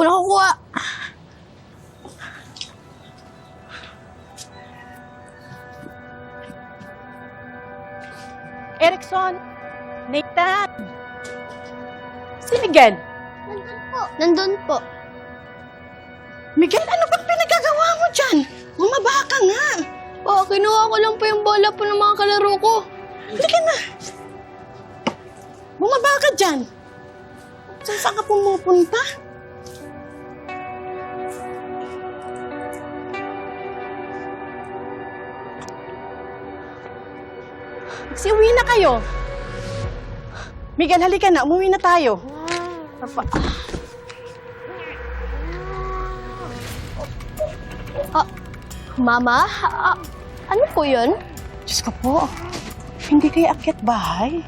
ko nakukuha. Erickson! Nathan! Si Miguel! Nandun po. Nandun po. Miguel, ano bang pinagagawa mo dyan? Bumaba ka nga! Po, kinuha ko lang po yung bola po ng mga kalaro ko. Halika na! Bumaba ka dyan! Saan saan ka pumupunta? Siuwi na kayo! Miguel, halika na. Umuwi na tayo. Papa. Mama, ah, ano po yun? Diyos ko po. Hindi kayo akyat bahay.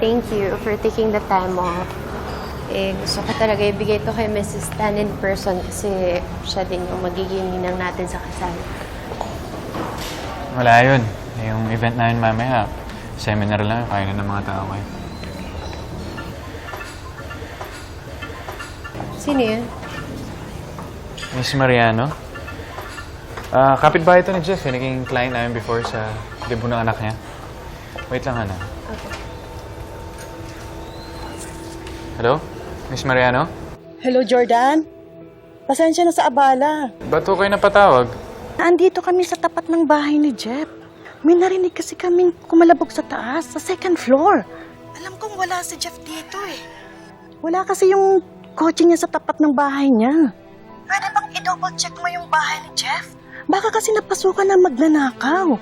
Thank you for taking the time off. Eh, gusto ko talaga ibigay to kay Mrs. Tan in person kasi siya din yung magiging ninang natin sa kasal. Wala yun. Yung event namin mamaya, seminar lang, kaya na ng mga tao kayo. Sino yun? Miss Mariano? Ah, kapitbahay ito ni Jeff, eh. Naging client namin before sa libo ng anak niya. Wait lang, ano. Okay. Hello? Miss Mariano? Hello, Jordan. Pasensya na sa abala. Ba't ko kayo napatawag? Andito kami sa tapat ng bahay ni Jeff. May narinig kasi kaming kumalabog sa taas, sa second floor. Alam kong wala si Jeff dito eh. Wala kasi yung kotse niya sa tapat ng bahay niya. Pwede bang i-double check mo yung bahay ni Jeff? Baka kasi napasukan na magnanakaw.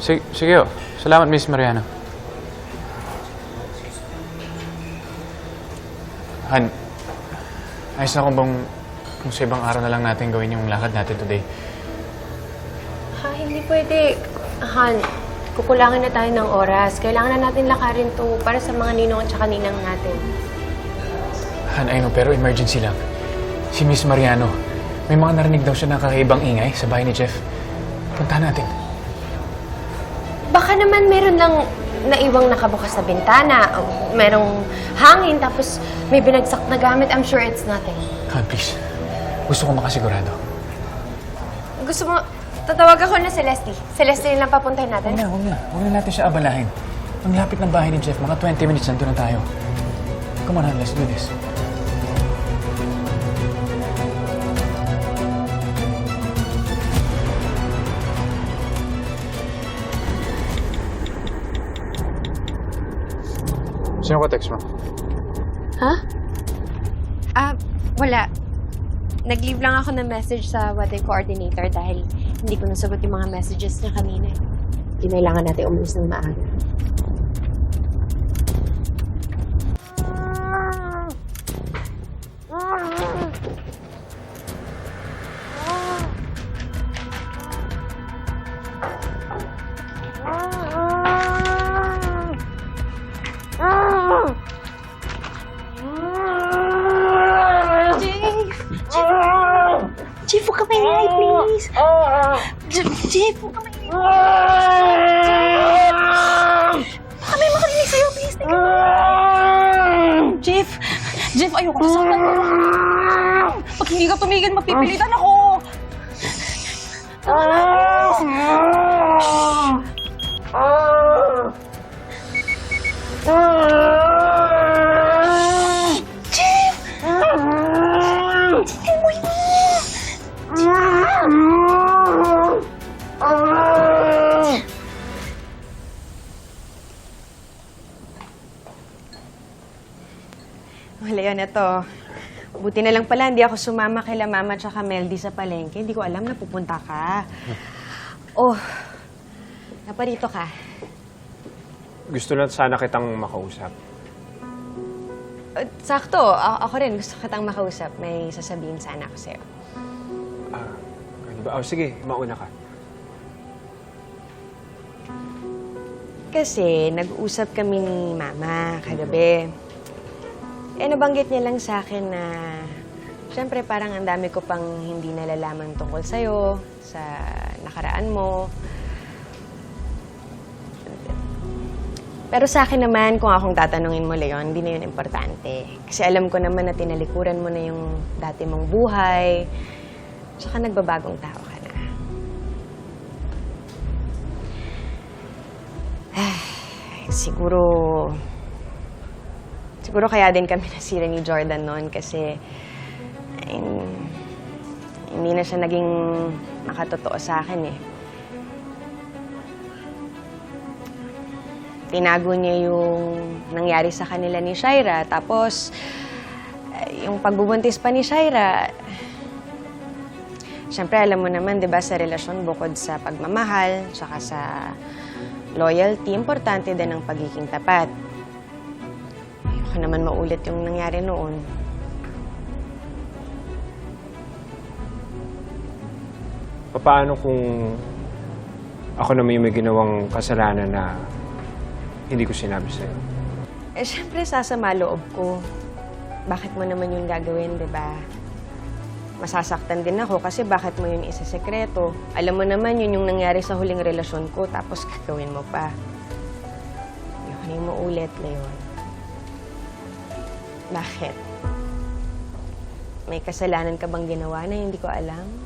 Sige, sige oh. Salamat, Miss Mariano. Han, ayos na kung bang kung sa ibang araw na lang natin gawin yung lakad natin today. Ha, hindi pwede. Han, kukulangan na tayo ng oras. Kailangan na natin lakarin to para sa mga ninong at saka ninang natin. Han, I know, pero emergency lang. Si Miss Mariano, may mga narinig daw siya ng kakaibang ingay sa bahay ni Jeff. Puntahan natin. Baka naman meron lang naiwang nakabukas na bintana, o merong hangin, tapos may binagsak na gamit. I'm sure it's nothing. Han, please. Gusto ko makasigurado. Gusto mo, tatawag ako na si Leslie. Si Leslie lang papuntahin Huwag natin. na, huwag na. Huwag na natin siya abalahin. Ang lapit ng bahay ni Jeff, mga 20 minutes nandun na tayo. Come on, Han, let's do this. Sino ko text mo? Ha? Ah, wala. Nag-leave lang ako ng message sa wedding coordinator dahil hindi ko nasagot yung mga messages niya kanina. Kinailangan natin umalis ng maaga. Please. Chief, Chief, huwag ka maingay. Baka may makarinig sa'yo, please. Teka. Jeff, Jeff, ayoko na saktan. Pag hindi ka tumigil, mapipilitan ako. Yun, ito. Buti na lang pala, hindi ako sumama kay La Mama at Meldy sa palengke. Hindi ko alam na pupunta ka. Oh, naparito ka. Gusto na sana kitang makausap. Uh, sakto, a- ako rin. Gusto kitang makausap. May sasabihin sana ako sa'yo. Ah, ano ba? Oh, sige, mauna ka. Kasi nag-usap kami ni Mama kagabi. Eh, nabanggit niya lang sa akin na... Siyempre, parang ang dami ko pang hindi nalalaman tungkol sa'yo, sa nakaraan mo. Pero sa akin naman, kung akong tatanungin mo, Leon, hindi na yun importante. Kasi alam ko naman na tinalikuran mo na yung dati mong buhay. Tsaka nagbabagong tao ka na. Ay, siguro... Siguro kaya din kami nasira ni Jordan noon kasi... ay, hindi na siya naging makatotoo sa akin eh. tinago niya yung nangyari sa kanila ni Shaira. Tapos, eh, yung pagbubuntis pa ni Shaira, Siyempre, alam mo naman, di ba, sa relasyon, bukod sa pagmamahal, tsaka sa loyalty, importante din ang pagiging tapat. Ayoko naman maulit yung nangyari noon. Paano kung ako naman yung may ginawang kasalanan na hindi ko sinabi sa'yo? Eh, syempre, sasama loob ko. Bakit mo naman yun gagawin, di ba? Masasaktan din ako kasi bakit mo yun isa-sekreto? Alam mo naman yun yung nangyari sa huling relasyon ko tapos gagawin mo pa. Ayoko na yung maulit, Leon. Bakit? May kasalanan ka bang ginawa na hindi ko alam?